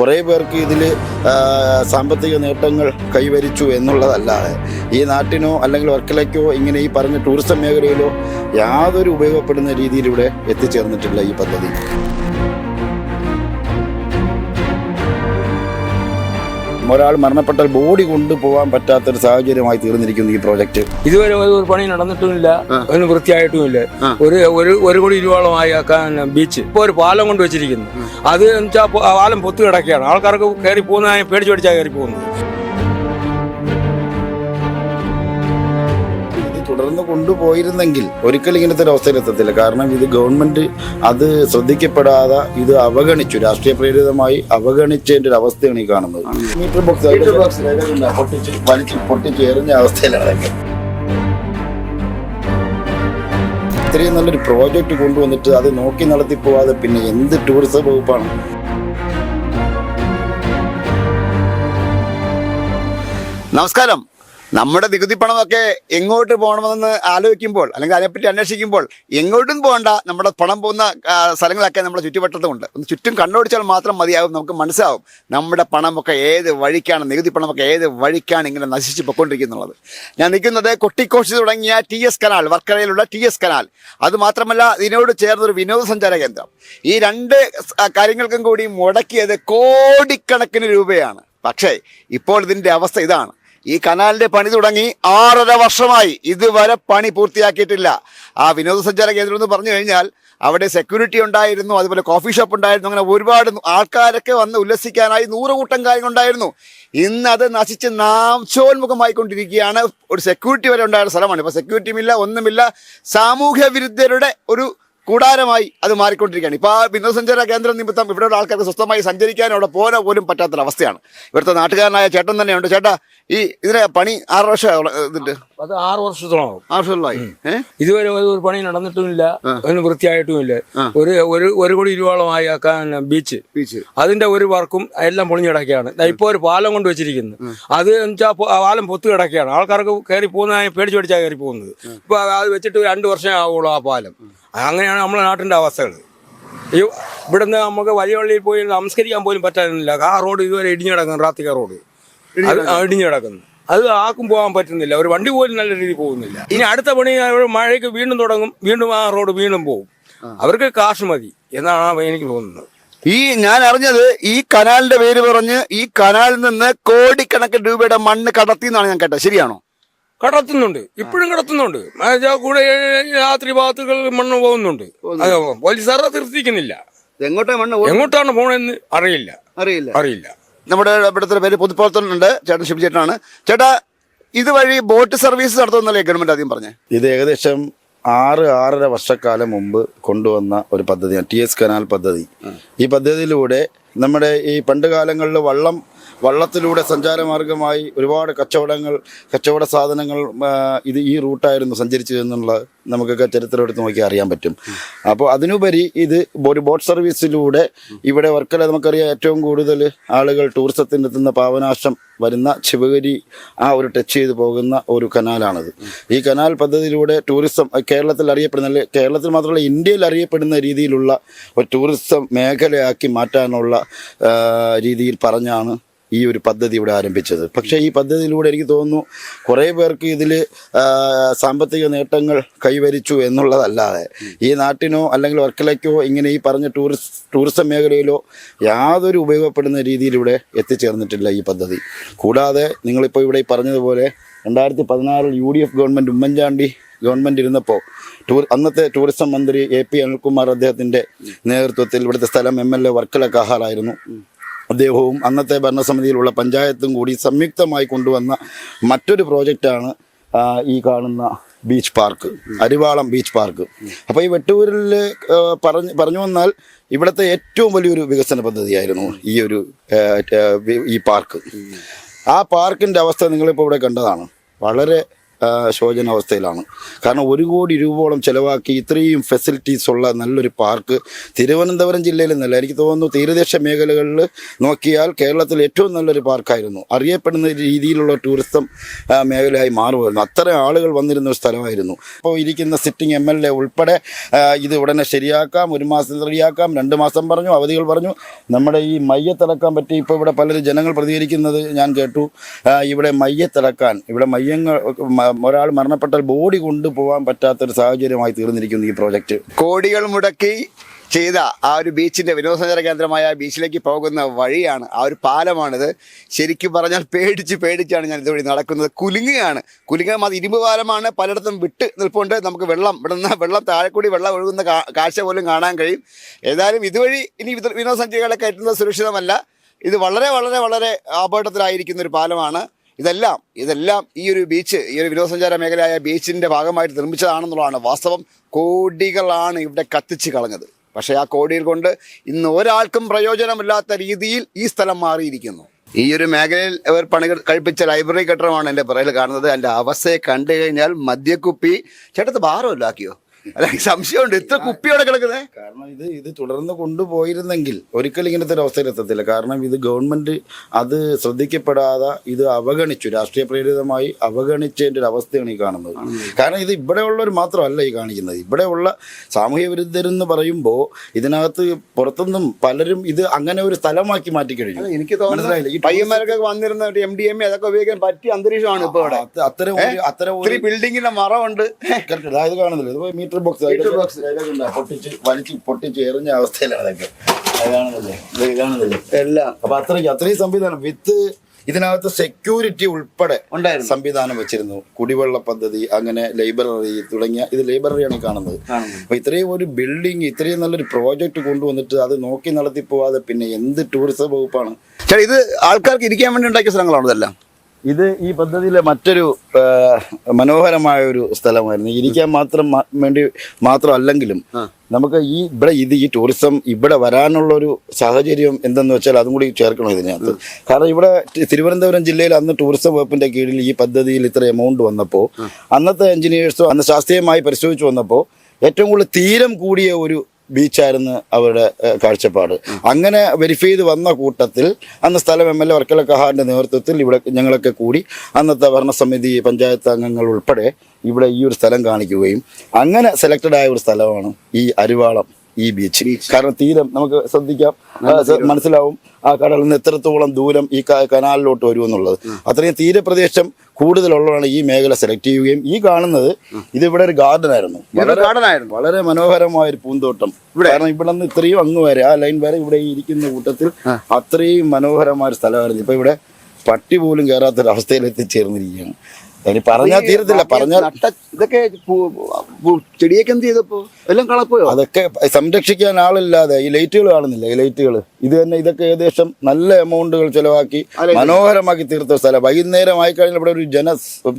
കുറേ പേർക്ക് ഇതിൽ സാമ്പത്തിക നേട്ടങ്ങൾ കൈവരിച്ചു എന്നുള്ളതല്ലാതെ ഈ നാട്ടിനോ അല്ലെങ്കിൽ വർക്കലയ്ക്കോ ഇങ്ങനെ ഈ പറഞ്ഞ ടൂറിസം മേഖലയിലോ യാതൊരു ഉപയോഗപ്പെടുന്ന രീതിയിലൂടെ എത്തിച്ചേർന്നിട്ടില്ല ഈ പദ്ധതി. ഒരാൾ മരണപ്പെട്ടാൽ ബോഡി കൊണ്ടുപോകാൻ പറ്റാത്ത ഒരു സാഹചര്യമായി തീർന്നിരിക്കുന്നു ഈ പ്രോജക്റ്റ്. ഇതുവരെ ഒരു പണി നടന്നിട്ടുമില്ല അതിന് ഒന്നും വൃത്തിയായിട്ടുമില്ല. ഒരു ഒരു ഒരു കോടി ആക്കാൻ ബീച്ച് ഇപ്പോൾ ഒരു പാലം കൊണ്ട് വെച്ചിരിക്കുന്നു. അത് വെച്ചാൽ പാലം പൊത്തു കിടക്കുകയാണ്. ആൾക്കാർക്ക് കയറി പോകുന്നതായി പേടിച്ചു പേടിച്ചാൽ കയറി പോകുന്നത്. തുടർന്ന് കൊണ്ടുപോയിരുന്നെങ്കിൽ ഒരിക്കലും ഇങ്ങനത്തെ ഒരു അവസ്ഥയിലെത്തത്തില്ല കാരണം ഇത് ഗവൺമെന്റ് അത് ശ്രദ്ധിക്കപ്പെടാതെ ഇത് അവഗണിച്ചു. രാഷ്ട്രീയ പ്രേരിതമായി അവഗണിച്ചതിന്റെ ഒരു അവസ്ഥയാണ് ഈ കാണുന്നത്. മീറ്റർ ബോക്സ് പൊട്ടിച്ച് വലിച്ച് പൊട്ടിച്ച് എറിഞ്ഞ അവസ്ഥയിലാണ്. ഇത്രയും നല്ലൊരു പ്രോജക്റ്റ് കൊണ്ടുവന്നിട്ട് അത് നോക്കി നടത്തി പോവാതെ പിന്നെ എന്ത് ടൂറിസം വകുപ്പാണ്? നമസ്കാരം. നമ്മുടെ നികുതി പണമൊക്കെ എങ്ങോട്ട് പോകണമെന്ന് ആലോചിക്കുമ്പോൾ അല്ലെങ്കിൽ അതിനെപ്പറ്റി അന്വേഷിക്കുമ്പോൾ എങ്ങോട്ടും പോകണ്ട. നമ്മുടെ പണം പോകുന്ന സ്ഥലങ്ങളൊക്കെ നമ്മുടെ ചുറ്റുവട്ടത്തുമുണ്ട്. ഒന്ന് ചുറ്റും കണ്ണോടിച്ചാൽ മാത്രം മതിയാവും നമുക്ക് മനസ്സിലാവും നമ്മുടെ പണമൊക്കെ ഏത് വഴിക്കാണ് നികുതി പണമൊക്കെ ഏത് വഴിക്കാണ് ഇങ്ങനെ നശിച്ച് പൊക്കൊണ്ടിരിക്കുന്നുള്ളത് ഞാൻ നിൽക്കുന്നത് കൊട്ടിക്കോശി തുടങ്ങിയ ടി എസ് കനാൽ വർക്കരയിലുള്ള ടി എസ് കനാൽ. അത് മാത്രമല്ല ഇതിനോട് ചേർന്നൊരു വിനോദസഞ്ചാര കേന്ദ്രം. ഈ രണ്ട് കാര്യങ്ങൾക്കും കൂടി മുടക്കിയത് കോടിക്കണക്കിന് രൂപയാണ്. പക്ഷേ ഇപ്പോൾ ഇതിന്റെ അവസ്ഥ ഇതാണ്. ഈ കനാലിന്റെ പണി തുടങ്ങി ആറര വർഷമായി. ഇതുവരെ പണി പൂർത്തിയാക്കിയിട്ടില്ല. ആ വിനോദസഞ്ചാര കേന്ദ്രം എന്ന് പറഞ്ഞു കഴിഞ്ഞാൽ അവിടെ സെക്യൂരിറ്റി ഉണ്ടായിരുന്നു അതുപോലെ കോഫി ഷോപ്പ് ഉണ്ടായിരുന്നു അങ്ങനെ ഒരുപാട് ആൾക്കാരൊക്കെ വന്ന് ഉല്ലസിക്കാനായി നൂറുകൂട്ടം കാര്യങ്ങൾ ഉണ്ടായിരുന്നു ഇന്ന് അത് നശിച്ച് നാംശോന്മുഖമായിക്കൊണ്ടിരിക്കുകയാണ് ഒരു സെക്യൂരിറ്റി വരെ ഉണ്ടായിരുന്ന സ്ഥലമാണ്. ഇപ്പൊ സെക്യൂരിറ്റിയും ഇല്ല ഒന്നുമില്ല. സാമൂഹ്യ വിരുദ്ധരുടെ ഒരു കൂടാരമായി അത് മാറിക്കൊണ്ടിരിക്കുകയാണ്. ഇപ്പോൾ ആ വിനോദസഞ്ചാര കേന്ദ്രം നിമിത്തം ഇവിടെയുള്ള ആൾക്കാർക്ക് സ്വസ്ഥമായി സഞ്ചരിക്കാൻ അവിടെ പോരാ പോലും പറ്റാത്തൊരവസ്ഥയാണ്. ഇവിടുത്തെ നാട്ടുകാരനായ ചേട്ടൻ തന്നെയുണ്ട്. ചേട്ടാ ഈ ഇതിനെ പണി ആറ് വർഷം അത് ആറ് വർഷത്തോളം ആറ് വർഷമായി ഇതുവരെ ഒരു ഒരു പണി നടന്നിട്ടുമില്ല അതിന് ഒന്നും വൃത്തിയായിട്ടുമില്ല ഒരു ഒരു ഒരു കോടി രൂപയോളമായി ആക്കാൻ ബീച്ച്. ബീച്ച്. അതിന്റെ ഒരു വർക്കും എല്ലാം പൊളിഞ്ഞു കിടക്കുകയാണ്. ഇപ്പോൾ ഇപ്പൊ ഒരു പാലം കൊണ്ട് വെച്ചിരിക്കുന്നു. അത് വെച്ചാൽ പാലം പൊത്തു കിടക്കുകയാണ്. ആൾക്കാർക്ക് കയറി പോകുന്ന പേടിച്ചു പേടിച്ചാണ് കയറി പോകുന്നത്. ഇപ്പൊ അത് വെച്ചിട്ട് രണ്ട് വർഷം ആവുള്ളൂ ആ പാലം. അങ്ങനെയാണ് നമ്മുടെ നാട്ടിന്റെ അവസ്ഥകൾ. ഈ ഇവിടുന്ന് നമുക്ക് വഴിവള്ളിയിൽ പോയി നമസ്കരിക്കാൻ പോലും പറ്റാനില്ല. ആ റോഡ് ഇതുവരെ ഇടിഞ്ഞു കിടക്കുന്നു റാത്തിക റോഡ്. അത് ഇടിഞ്ഞു കിടക്കുന്നു. അത് ആർക്കും പോകാൻ പറ്റുന്നില്ല. ഒരു വണ്ടി പോലും നല്ല രീതിയിൽ പോകുന്നില്ല. ഇനി അടുത്ത പണി മഴയ്ക്ക് വീണ്ടും തുടങ്ങും വീണ്ടും ആ റോഡ് വീണ്ടും പോകും. അവർക്ക് കാശ് മതി എന്നാണ് എനിക്ക് തോന്നുന്നത്. ഈ ഞാൻ അറിഞ്ഞത് ഈ കനാലിന്റെ പേര് പറഞ്ഞ് ഈ കനാലിൽ നിന്ന് കോടിക്കണക്കിന് രൂപയുടെ മണ്ണ് കടത്തി എന്നാണ് ഞാൻ കേട്ടത്. ശരിയാണോ? കടത്തുന്നുണ്ട്. ഇപ്പോഴും കടത്തുന്നുണ്ട്. കൂടെ രാത്രി ഭാഗത്തുകൾ മണ്ണ് പോകുന്നുണ്ട്. അത് പോലീസുകാരെ മണ്ണ് എങ്ങോട്ടാണ് പോണെന്ന് അറിയില്ല. അറിയില്ല. അറിയില്ല. നമ്മുടെ ഇവിടുത്തെ പേര് പൊതുപ്രവർത്തനുണ്ട് ചേട്ടൻ ശിവ ചേട്ടനാണ്. ചേട്ടാ ഇതുവഴി ബോട്ട് സർവീസ് നടത്തുന്നല്ലേ ഗവൺമെന്റ് ആദ്യം പറഞ്ഞേ? ഇത് ഏകദേശം ആറ് ആറര വർഷക്കാലം മുമ്പ് കൊണ്ടുവന്ന ഒരു പദ്ധതിയാണ് ടി എസ് കനാൽ പദ്ധതി. ഈ പദ്ധതിയിലൂടെ നമ്മുടെ ഈ പണ്ട് കാലങ്ങളിൽ വള്ളം വള്ളത്തിലൂടെ സഞ്ചാരമാർഗമായി ഒരുപാട് കച്ചവടങ്ങൾ കച്ചവട സാധനങ്ങൾ ഇത് ഈ റൂട്ടായിരുന്നു സഞ്ചരിച്ചതെന്നുള്ള നമുക്കൊക്കെ ചരിത്രമെടുത്ത് നോക്കി അറിയാൻ പറ്റും. അപ്പോൾ അതിനുപരി ഇത് ഒരു ബോട്ട് സർവീസിലൂടെ ഇവിടെ വർക്കല നമുക്കറിയാം ഏറ്റവും കൂടുതൽ ആളുകൾ ടൂറിസത്തിന് എത്തുന്ന പാവനാശം വരുന്ന ശിവഗിരി ആ ഒരു ടച്ച് ചെയ്ത് പോകുന്ന ഒരു കനാലാണത്. ഈ കനാൽ പദ്ധതിയിലൂടെ ടൂറിസം കേരളത്തിൽ അറിയപ്പെടുന്ന കേരളത്തിൽ മാത്രമല്ല ഇന്ത്യയിൽ അറിയപ്പെടുന്ന രീതിയിലുള്ള ഒരു ടൂറിസം മേഖലയാക്കി മാറ്റാനുള്ള രീതിയിൽ പറഞ്ഞാണ് ഈ ഒരു പദ്ധതി ഇവിടെ ആരംഭിച്ചത്. പക്ഷേ ഈ പദ്ധതിയിലൂടെ എനിക്ക് തോന്നുന്നു കുറേ പേർക്ക് ഇതിൽ സാമ്പത്തിക നേട്ടങ്ങൾ കൈവരിച്ചു എന്നുള്ളതല്ലാതെ ഈ നാട്ടിനോ അല്ലെങ്കിൽ വർക്കലയ്ക്കോ ഇങ്ങനെ ഈ പറഞ്ഞ ടൂറിസ്റ്റ് ടൂറിസം മേഖലയിലോ യാതൊരു ഉപയോഗപ്പെടുന്ന രീതിയിലൂടെ എത്തിച്ചേർന്നിട്ടില്ല ഈ പദ്ധതി. കൂടാതെ നിങ്ങളിപ്പോൾ ഇവിടെ പറഞ്ഞതുപോലെ രണ്ടായിരത്തി പതിനാറിൽ U D F government Oommen Chandy government ഇരുന്നപ്പോൾ ടൂർ അന്നത്തെ ടൂറിസം മന്ത്രി എ പി അനിൽകുമാർ അദ്ദേഹത്തിന്റെ നേതൃത്വത്തിൽ ഇവിടുത്തെ സ്ഥലം എം എൽ എ വർക്കല കഹാറായിരുന്നു അദ്ദേഹവും അന്നത്തെ ഭരണസമിതിയിലുള്ള പഞ്ചായത്തും കൂടി സംയുക്തമായി കൊണ്ടുവന്ന മറ്റൊരു പ്രോജക്റ്റാണ് ഈ കാണുന്ന beach park Arivalam beach park. അപ്പോൾ ഈ വെട്ടൂരിൽ പറഞ്ഞു പറഞ്ഞു വന്നാൽ ഇവിടുത്തെ ഏറ്റവും വലിയൊരു വികസന പദ്ധതിയായിരുന്നു ഈ ഒരു ഈ പാർക്ക്. ആ പാർക്കിന്റെ അവസ്ഥ നിങ്ങളിപ്പോൾ ഇവിടെ കണ്ടതാണ്. വളരെ ശോചനാവസ്ഥയിലാണ്. കാരണം ഒരു കോടി രൂപയോളം ചിലവാക്കി ഇത്രയും ഫെസിലിറ്റീസ് ഉള്ള നല്ലൊരു പാർക്ക് തിരുവനന്തപുരം ജില്ലയിൽ നിന്നല്ല എനിക്ക് തോന്നുന്നു തീരദേശ മേഖലകളിൽ നോക്കിയാൽ കേരളത്തിൽ ഏറ്റവും നല്ലൊരു പാർക്കായിരുന്നു അറിയപ്പെടുന്ന രീതിയിലുള്ള ടൂറിസം മേഖലയായി മാറുമായിരുന്നു. അത്ര ആളുകൾ വന്നിരുന്ന ഒരു സ്ഥലമായിരുന്നു. അപ്പോൾ ഇരിക്കുന്ന സിറ്റിംഗ് എം എൽ എ ഉൾപ്പെടെ ഇത് ഉടനെ ശരിയാക്കാം ഒരു മാസം ശരിയാക്കാം രണ്ട് മാസം പറഞ്ഞു അവധികൾ പറഞ്ഞു. നമ്മുടെ ഈ മയ്യത്തിളക്കാൻ പറ്റി ഇപ്പോൾ ഇവിടെ പലരും ജനങ്ങൾ പ്രതികരിക്കുന്നത് ഞാൻ കേട്ടു. ഇവിടെ മയ്യത്തിളക്കാൻ ഇവിടെ മയ്യങ്ങൾ ഒരാൾ മരണപ്പെട്ടാൽ ബോഡി കൊണ്ടുപോകാൻ പറ്റാത്തൊരു സാഹചര്യമായി തീർന്നിരിക്കുന്നു ഈ പ്രോജക്റ്റ്. കോടികൾ മുടക്കി ചെയ്ത ആ ഒരു ബീച്ചിന്റെ വിനോദസഞ്ചാര കേന്ദ്രമായ ബീച്ചിലേക്ക് പോകുന്ന വഴിയാണ് ആ ഒരു പാലമാണിത്. ശരിക്കും പറഞ്ഞാൽ പേടിച്ച് പേടിച്ചാണ് ഞാൻ ഇതുവഴി നടക്കുന്നത്. കുലുങ്ങുകയാണ്. കുലുങ്ങാൻ അത് ഇരുമ്പ് പാലമാണ്. പലയിടത്തും വിട്ട് നിൽപ്പുണ്ട്. നമുക്ക് വെള്ളം ഇവിടെ നിന്ന് വെള്ളം താഴെ കൂടി വെള്ളം ഒഴുകുന്ന കാഴ്ച പോലും കാണാൻ കഴിയും. ഏതായാലും ഇതുവഴി ഇനി വിനോദസഞ്ചാരികളെ കയറ്റുന്നത് സുരക്ഷിതമല്ല. ഇത് വളരെ വളരെ വളരെ അപകടത്തിലായിരിക്കുന്ന ഒരു പാലമാണ്. ഇതെല്ലാം ഇതെല്ലാം ഈ ഒരു ബീച്ച് ഈ ഒരു വിനോദസഞ്ചാര മേഖലയായ ബീച്ചിന്റെ ഭാഗമായിട്ട് നിർമ്മിച്ചതാണെന്നുള്ളതാണ് വാസ്തവം. കോടികളാണ് ഇവിടെ കത്തിച്ച് കളഞ്ഞത്. പക്ഷേ ആ കോടികൾ കൊണ്ട് ഇന്ന് ഒരാൾക്കും പ്രയോജനമില്ലാത്ത രീതിയിൽ ഈ സ്ഥലം മാറിയിരിക്കുന്നു. ഈ ഒരു മേഖലയിൽ അവർ പണി കഴിപ്പിച്ച ലൈബ്രറി കെട്ടിടമാണ് എന്റെ പുറകിൽ കാണുന്നത്. എന്റെ അവസ്ഥയെ കണ്ടു കഴിഞ്ഞാൽ മദ്യക്കുപ്പി. ചേട്ടത്ത് ബാറല്ലോ ആക്കിയോ അല്ല സംശയമുണ്ട്. ഇത്ര കുപ്പിയോടെ കിടക്കുന്നത് കാരണം ഇത് ഇത് തുടർന്ന് കൊണ്ടുപോയിരുന്നെങ്കിൽ ഒരിക്കലും ഇങ്ങനത്തെ ഒരു അവസ്ഥയിൽ എത്തത്തില്ല. കാരണം ഇത് ഗവൺമെന്റ് അത് ശ്രദ്ധിക്കപ്പെടാതെ ഇത് അവഗണിച്ചു. രാഷ്ട്രീയ പ്രേരിതമായി അവഗണിച്ചതിന്റെ ഒരു അവസ്ഥയാണ് ഈ കാണുന്നത്. കാരണം ഇത് ഇവിടെയുള്ളവർ മാത്രമല്ല ഈ കാണിക്കുന്നത്. ഇവിടെയുള്ള സാമൂഹ്യ വിരുദ്ധരെന്ന് പറയുമ്പോൾ ഇതിനകത്ത് പുറത്തുനിന്നും പലരും ഇത് അങ്ങനെ ഒരു സ്ഥലമാക്കി മാറ്റി കഴിഞ്ഞു എനിക്ക് തോന്നുന്നില്ല തോന്നുന്നു പയ്യന്മാരൊക്കെ വന്നിരുന്ന ഒരു എം ഡി എം എ അതൊക്കെ ഉപയോഗിക്കാൻ പറ്റിയ അന്തരീക്ഷമാണ് ഇപ്പോൾ ഇവിടെ. അത്തരം അത്തരം ഒരു ബിൽഡിങ്ങിന്റെ മറമുണ്ട്. ഇത് കാണുന്നില്ല? ഇത് മീറ്റർ ബോക്സ് ഹീറ്റർ ബോക്സ്. പൊട്ടിച്ച് വലിച്ച് പൊട്ടിച്ച് എറിഞ്ഞ അവസ്ഥയിലാണ് അതൊക്കെ. അത് കാണുന്നില്ലേ എല്ലാം. അപ്പൊ അത്രയ്ക്ക് അത്രയും സംവിധാനം. വിത്ത് ഇതിനകത്ത് സെക്യൂരിറ്റി ഉൾപ്പെടെ ഉണ്ടായിരുന്നു. സംവിധാനം വെച്ചിരുന്നു. കുടിവെള്ള പദ്ധതി അങ്ങനെ ലൈബ്രറി തുടങ്ങിയ ഇത് ലൈബ്രറിയാണ് ഈ കാണുന്നത്. അപ്പൊ ഇത്രയും ഒരു ബിൽഡിംഗ് ഇത്രയും നല്ലൊരു പ്രോജക്റ്റ് കൊണ്ടുവന്നിട്ട് അത് നോക്കി നടത്തി പോവാതെ പിന്നെ എന്ത് ടൂറിസം വകുപ്പാണ്? ഇത് ആൾക്കാർക്ക് ഇരിക്കാൻ വേണ്ടി ഉണ്ടാക്കിയ സ്ഥലങ്ങളാണ് ഇതെല്ലാം? ഇത് ഈ പദ്ധതിയിലെ മറ്റൊരു മനോഹരമായ ഒരു സ്ഥലമായിരുന്നു. ഇരിക്കാൻ മാത്രം വേണ്ടി മാത്രം അല്ലെങ്കിലും നമുക്ക് ഈ ഇവിടെ ഇത് ഈ ടൂറിസം ഇവിടെ വരാനുള്ള ഒരു സാഹചര്യം എന്തെന്ന് വെച്ചാൽ അതും കൂടി ചേർക്കണം ഇതിനകത്ത്. കാരണം ഇവിടെ തിരുവനന്തപുരം ജില്ലയിൽ അന്ന് ടൂറിസം വകുപ്പിന്റെ കീഴിൽ ഈ പദ്ധതിയിൽ ഇത്ര എമൗണ്ട് വന്നപ്പോൾ അന്നത്തെ എഞ്ചിനീയേഴ്സോ അന്ന് ശാസ്ത്രീയമായി പരിശോധിച്ച് വന്നപ്പോൾ ഏറ്റവും കൂടുതൽ തീരം കൂടിയ ഒരു ബീച്ചായിരുന്നു അവരുടെ കാഴ്ചപ്പാട്. അങ്ങനെ വെരിഫൈ ചെയ്ത് വന്ന കൂട്ടത്തിൽ അന്ന് സ്ഥലം എം എൽ എ വർക്കല കഹാറിന്റെ നേതൃത്വത്തിൽ ഇവിടെ ഞങ്ങളൊക്കെ കൂടി അന്നത്തെ ഭരണസമിതി പഞ്ചായത്ത് അംഗങ്ങൾ ഉൾപ്പെടെ ഇവിടെ ഈ ഒരു സ്ഥലം കാണിക്കുകയും അങ്ങനെ സെലക്റ്റഡ് ഒരു സ്ഥലമാണ് ഈ അരിവാളം. ഈ ബീച്ച് കാരണം തീരം നമുക്ക് ശ്രദ്ധിക്കാം. മനസ്സിലാവും. ആ കടലിൽ നിന്ന് എത്രത്തോളം ദൂരം ഈ കനാലിലോട്ട് കനാലിലോട്ട് വരുമെന്നുള്ളത് അത്രയും തീരപ്രദേശം കൂടുതലുള്ളതാണ് ഈ മേഖല സെലക്ട് ചെയ്യുകയും ഈ കാണുന്നത് ഇത് ഇവിടെ ഒരു ഗാർഡൻ ആയിരുന്നു. വളരെ ഗാർഡൻ ആയിരുന്നു. വളരെ മനോഹരമായ ഒരു പൂന്തോട്ടം. ഇവിടെ? കാരണം ഇവിടെ നിന്ന് ഇത്രയും അങ്ങ് വരെ ആ ലൈൻ വരെ ഇവിടെ ഇരിക്കുന്ന കൂട്ടത്തിൽ അത്രയും മനോഹരമായ ഒരു സ്ഥലമായിരുന്നു. ഇപ്പൊ ഇവിടെ പട്ടി പോലും കയറാത്തൊരു അവസ്ഥയിൽ എത്തിച്ചേർന്നിരിക്കുകയാണ് ഇനി പറഞ്ഞാൽ തീരത്തില്ല. പറഞ്ഞാൽ ഇതൊക്കെ ചെടിയൊക്കെ എന്ത് ചെയ്തപ്പോ എല്ലാം കളപ്പോയോ? അതൊക്കെ സംരക്ഷിക്കാൻ ആളില്ലാതെ ഈ ലൈറ്റുകൾ കാണുന്നില്ല? ഈ ലൈറ്റുകൾ. ഇത് തന്നെ ഇതൊക്കെ ഏകദേശം നല്ല എമൗണ്ടുകൾ ചെലവാക്കി മനോഹരമാക്കി തീർത്ത സ്ഥലം. വൈകുന്നേരം ആയി കഴിഞ്ഞാൽ ഇവിടെ ഒരു ജന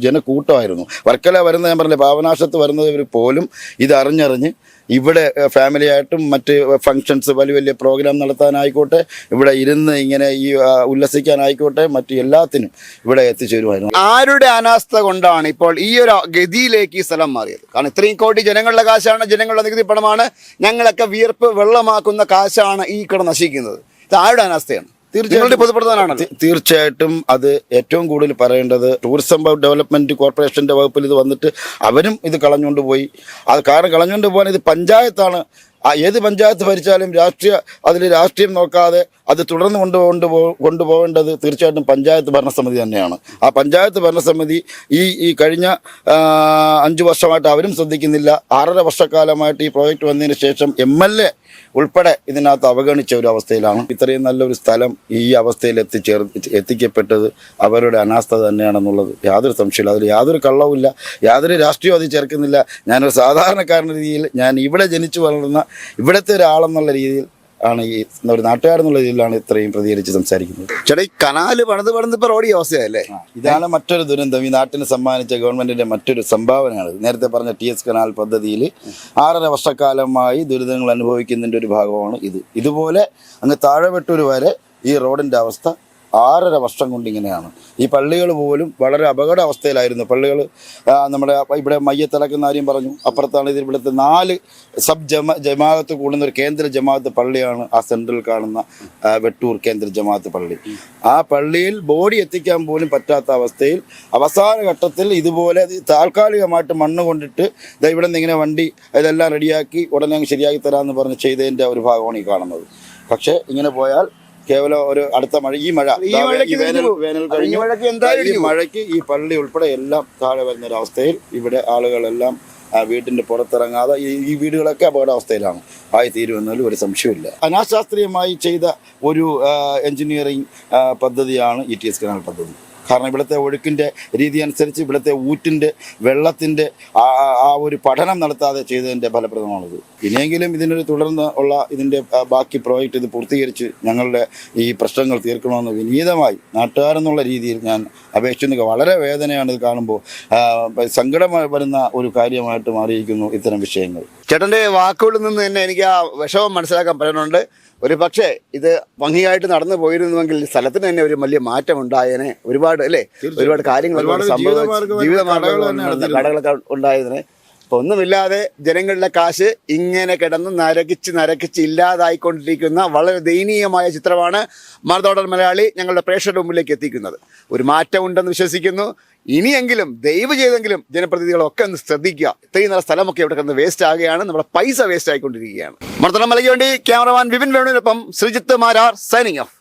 ജനക്കൂട്ടമായിരുന്നു. വർക്കല വരുന്ന ഞാൻ പറഞ്ഞില്ല? പാവനാശത്ത് വരുന്നവർ പോലും ഇത് അറിഞ്ഞറിഞ്ഞ് ഇവിടെ ഫാമിലി ആയിട്ടും മറ്റ് ഫങ്ഷൻസ് വലിയ വലിയ പ്രോഗ്രാം നടത്താനായിക്കോട്ടെ ഇവിടെ ഇരുന്ന് ഇങ്ങനെ ഈ ഉല്ലസിക്കാനായിക്കോട്ടെ മറ്റു എല്ലാത്തിനും ഇവിടെ എത്തിച്ചേരുമായിരുന്നു. ആരുടെ അനാസ്ഥ കൊണ്ടാണ് ഇപ്പോൾ ഈ ഒരു ഗതിയിലേക്ക് ഈ സ്ഥലം മാറിയത്? കാരണം ഇത്രയും കോടി ജനങ്ങളുടെ കാശാണ് ജനങ്ങളുടെ നികുതി പണമാണ് ഞങ്ങളൊക്കെ വിയർപ്പ് വെള്ളമാക്കുന്ന കാശാണ് ഈ കിട നശിക്കുന്നത്. ഇത് ആരുടെ അനാസ്ഥയാണ്? തീർച്ചയായിട്ടും. തീർച്ചയായിട്ടും അത് ഏറ്റവും കൂടുതൽ പറയേണ്ടത് ടൂറിസം ഡെവലപ്മെന്റ് കോർപ്പറേഷന്റെ വകുപ്പിൽ ഇത് വന്നിട്ട് അവരും ഇത് കളഞ്ഞുകൊണ്ട് പോയി. അത് കാരണം കളഞ്ഞുകൊണ്ട് പോകാൻ ഇത് പഞ്ചായത്താണ്. ആ ഏത് പഞ്ചായത്ത് ഭരിച്ചാലും രാഷ്ട്രീയ അതിൽ രാഷ്ട്രീയം നോക്കാതെ അത് തുടർന്ന് കൊണ്ടുപോകൊണ്ട് കൊണ്ടുപോകേണ്ടത് തീർച്ചയായിട്ടും പഞ്ചായത്ത് ഭരണസമിതി തന്നെയാണ്. ആ പഞ്ചായത്ത് ഭരണസമിതി ഈ ഈ കഴിഞ്ഞ അഞ്ച് വർഷമായിട്ട് അവരും ശ്രദ്ധിക്കുന്നില്ല. ആറര വർഷക്കാലമായിട്ട് ഈ പ്രോജക്റ്റ് വന്നതിന് ശേഷം എം എൽ എ ഉൾപ്പെടെ ഇതിനകത്ത് അവഗണിച്ച ഒരു അവസ്ഥയിലാണ്. ഇത്രയും നല്ലൊരു സ്ഥലം ഈ അവസ്ഥയിൽ എത്തിച്ചേർ എത്തിക്കപ്പെട്ടത് അവരുടെ അനാസ്ഥ തന്നെയാണെന്നുള്ളത് യാതൊരു സംശയമില്ല അതിൽ യാതൊരു കള്ളവുമില്ല. യാതൊരു രാഷ്ട്രീയവും അത് ചേർക്കുന്നില്ല. ഞാനൊരു സാധാരണക്കാരന്റെ രീതിയിൽ ഞാൻ ഇവിടെ ജനിച്ചു വളർന്ന ഇവിടുത്തെ ഒരാളെന്നുള്ള രീതിയിൽ ആണ് ഈ ഒരു നാട്ടുകാരെന്നുള്ള രീതിയിലാണ് ഇത്രയും പ്രതികരിച്ച് സംസാരിക്കുന്നത്. ചേട്ടാ ഈ കനാല് പണിത് പണിത് ഇപ്പൊ റോഡി അവസ്ഥയല്ലേ ഇതാണ് മറ്റൊരു ദുരന്തം. ഈ നാട്ടിന് സമ്മാനിച്ച ഗവൺമെന്റിന്റെ മറ്റൊരു സംഭാവനയാണ്. നേരത്തെ പറഞ്ഞ ടി എസ് കനാൽ പദ്ധതിയിൽ ആറര വർഷക്കാലമായി ദുരിതങ്ങൾ അനുഭവിക്കുന്നതിന്റെ ഒരു ഭാഗമാണ് ഇത്. ഇതുപോലെ അങ്ങ് താഴെവെട്ടൂർ വരെ ഈ റോഡിന്റെ അവസ്ഥ ആറര വർഷം കൊണ്ട് ഇങ്ങനെയാണ്. ഈ പള്ളികൾ പോലും വളരെ അപകട അവസ്ഥയിലായിരുന്നു പള്ളികൾ നമ്മുടെ ഇവിടെ മയ്യത്തിളക്കുന്ന ആര്യം പറഞ്ഞു. അപ്പുറത്താണ് ഇതിൽ ഇവിടുത്തെ നാല് സബ് ജമ ജമാഅത്ത് കൂടുന്ന ഒരു കേന്ദ്ര ജമാഅത്ത് പള്ളിയാണ് ആ സെൻട്രൽ കാണുന്ന വെട്ടൂർ കേന്ദ്ര ജമാഅത്ത് പള്ളി. ആ പള്ളിയിൽ ബോഡി എത്തിക്കാൻ പോലും പറ്റാത്ത അവസ്ഥയിൽ അവസാന ഘട്ടത്തിൽ ഇതുപോലെ ഇത് താൽക്കാലികമായിട്ട് മണ്ണ് കൊണ്ടിട്ട് ഇവിടെ നിന്ന് ഇങ്ങനെ വണ്ടി ഇതെല്ലാം റെഡിയാക്കി ഉടനെ ശരിയാക്കി തരാമെന്ന് പറഞ്ഞ് ചെയ്തതിന്റെ ഒരു ഭാഗമാണ് ഈ കാണുന്നത്. പക്ഷേ ഇങ്ങനെ പോയാൽ കേവലം ഒരു അടുത്ത മഴ ഈ മഴ. ഈ മഴയ്ക്ക് വേനൽ കഴിഞ്ഞു. മഴയ്ക്ക് എന്തായാലും ഈ മഴയ്ക്ക് ഈ പള്ളി ഉൾപ്പെടെ എല്ലാം താഴെ വരുന്ന അവസ്ഥയിൽ ഇവിടെ ആളുകളെല്ലാം ആ വീട്ടിന്റെ പുറത്തിറങ്ങാതെ ഈ വീടുകളൊക്കെ അപകടാവസ്ഥയിലാണ്. ആയി തീരുമെന്നതിൽ ഒരു സംശയമില്ല അനാശാസ്ത്രീയമായി ചെയ്ത ഒരു എഞ്ചിനീയറിംഗ് പദ്ധതിയാണ് ഇ ടി എസ് കനാൽ പദ്ധതി. കാരണം ഇവിടുത്തെ ഒഴുക്കിന്റെ രീതി അനുസരിച്ച് ഇവിടുത്തെ ഊറ്റിന്റെ വെള്ളത്തിന്റെ ആ ഒരു പഠനം നടത്താതെ ചെയ്തതിന്റെ ഫലപ്രദമാണിത്. ഇനിയെങ്കിലും ഇതിനൊരു തുടർന്ന് ഉള്ള ഇതിന്റെ ബാക്കി പ്രോജക്റ്റ് ഇത് പൂർത്തീകരിച്ച് ഞങ്ങളുടെ ഈ പ്രശ്നങ്ങൾ തീർക്കണമെന്ന് വിനീതമായി നാട്ടുകാരെന്നുള്ള രീതിയിൽ ഞാൻ അപേക്ഷിക്കുന്നത് വളരെ വേദനയാണ് ഇത് കാണുമ്പോൾ. സങ്കടം വരുന്ന ഒരു കാര്യമായിട്ട് മാറിയിരിക്കുന്നു ഇത്തരം വിഷയങ്ങൾ. ചേട്ടന്റെ വാക്കുകളിൽ നിന്ന് തന്നെ എനിക്ക് ആ വിഷമം മനസ്സിലാക്കാൻ പറയുന്നുണ്ട് ഒരു പക്ഷേ ഇത് ഭംഗിയായിട്ട് നടന്നു പോയിരുന്നുവെങ്കിൽ സ്ഥലത്തിന് തന്നെ ഒരു വലിയ മാറ്റം ഉണ്ടായേനെ ഒരുപാട് അല്ലേ? ഒരുപാട് കാര്യങ്ങൾ സംഭവിച്ചു ജീവിതമാർഗം ജീവിതമാർഗം കടകൾ തന്നെ നടന്നിരുന്നു. കടകളൊക്കെ ഉണ്ടായതിനെ. ഒന്നുമില്ലാതെ ജനങ്ങളുടെ കാശ് ഇങ്ങനെ കിടന്ന് നരകിച്ച് നരകിച്ച് ഇല്ലാതായിക്കൊണ്ടിരിക്കുന്ന വളരെ ദയനീയമായ ചിത്രമാണ് മറുതോടൻ മലയാളി ഞങ്ങളുടെ പ്രേക്ഷകരുടെ മുമ്പിലേക്ക് എത്തിക്കുന്നത്. ഒരു മാറ്റം ഉണ്ടെന്ന് വിശ്വസിക്കുന്നു. ഇനിയെങ്കിലും ദയവ് ചെയ്തെങ്കിലും ജനപ്രതിനിധികളൊക്കെ ഒന്ന് ശ്രദ്ധിക്കുക. ഇത്രയും നല്ല സ്ഥലമൊക്കെ ഇവിടെ കിടന്ന് വേസ്റ്റ് ആകുകയാണ്. നമ്മുടെ പൈസ വേസ്റ്റ് ആയിക്കൊണ്ടിരിക്കുകയാണ്. മറുതോടൻ മലയ്ക്ക് വേണ്ടി ക്യാമറമാൻ വിപിൻ വേണുവിനൊപ്പം ശ്രീജിത്ത് മാരാർ സൈനിങ് ഓഫ്